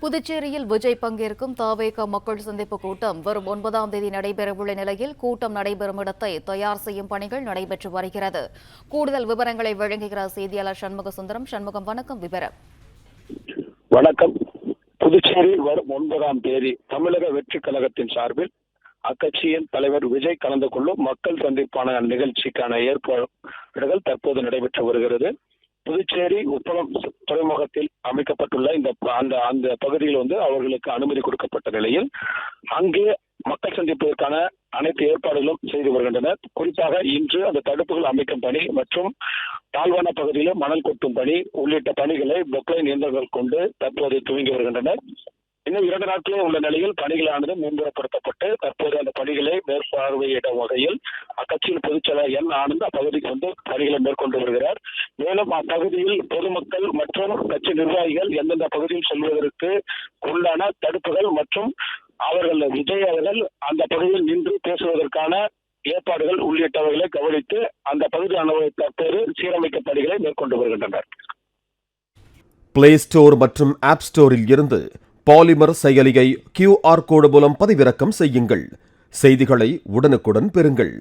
புதுச்சேரியில் விஜய் பங்கேற்கும் தாவேக மக்கள் சந்திப்பு கூட்டம். வரும் ஒன்பதாம் தேதி நடைபெறவுள்ள நிலையில் கூட்டம் நடைபெறும் இடத்தை தயார் செய்யும் பணிகள் நடைபெற்று வருகிறது. கூடுதல் விவரங்களை வழங்குகிறார் செய்தியாளர் சண்முக சுந்தரம். சண்முகம் வணக்கம். விவரம். வணக்கம். புதுச்சேரி வரும் ஒன்பதாம் தேதி தமிழக வெற்றி கழகத்தின் சார்பில் அக்கட்சியின் தலைவர் விஜய் கலந்து கொள்ளும் மக்கள் சந்திப்பான நிகழ்ச்சிக்கான ஏற்பாடுகள் தற்போது நடைபெற்று வருகிறது. புதுச்சேரி உப்பளம் துறைமுகத்தில் அமைக்கப்பட்டுள்ள இந்த அந்த அந்த பகுதியில் வந்து அவர்களுக்கு அனுமதி கொடுக்கப்பட்ட நிலையில் அங்கே மக்கள் சந்திப்பதற்கான அனைத்து ஏற்பாடுகளும் செய்து வருகின்றனர். குறிப்பாக இன்று அந்த தடுப்புகள் அமைக்கும் பணி மற்றும் தாழ்வான பகுதியில் மணல் கொட்டும் பணி உள்ளிட்ட பணிகளை பொக்லைன் இயந்திரங்கள் கொண்டு தற்போது துவங்கி வருகின்றனர். இன்னும் இரண்டு நாட்களே உள்ள நிலையில் பணிகளானது மேம்படுத்தப்பட்டு தற்போது அந்த பணிகளை மேற்பார்வையிடும் வகையில் அக்கட்சியின் பொதுச்செயலர் என் ஆனந்த் அப்பகுதிக்கு வந்து பணிகளை மேற்கொண்டு வருகிறார். மேலும் அப்பகுதியில் பொதுமக்கள் மற்றும் கட்சி நிர்வாகிகள் எந்தெந்த பகுதியில் செல்வதற்கு உள்ளான தடுப்புகள் மற்றும் அவர்கள் விஜய் அவர்கள் அந்த பகுதியில் நின்று பேசுவதற்கான ஏற்பாடுகள் உள்ளிட்டவைகளை கவனித்து அந்த பகுதியானவர்கள் தற்போது சீரமைக்க பணிகளை மேற்கொண்டு வருகின்றனர். பிளே ஸ்டோர் மற்றும் ஆப் ஸ்டோரில் இருந்து பாலிமர் செயலியை கியூஆர் கோடு மூலம் பதிவிறக்கம் செய்யுங்கள். செய்திகளை உடனுக்குடன் பெறுங்கள்.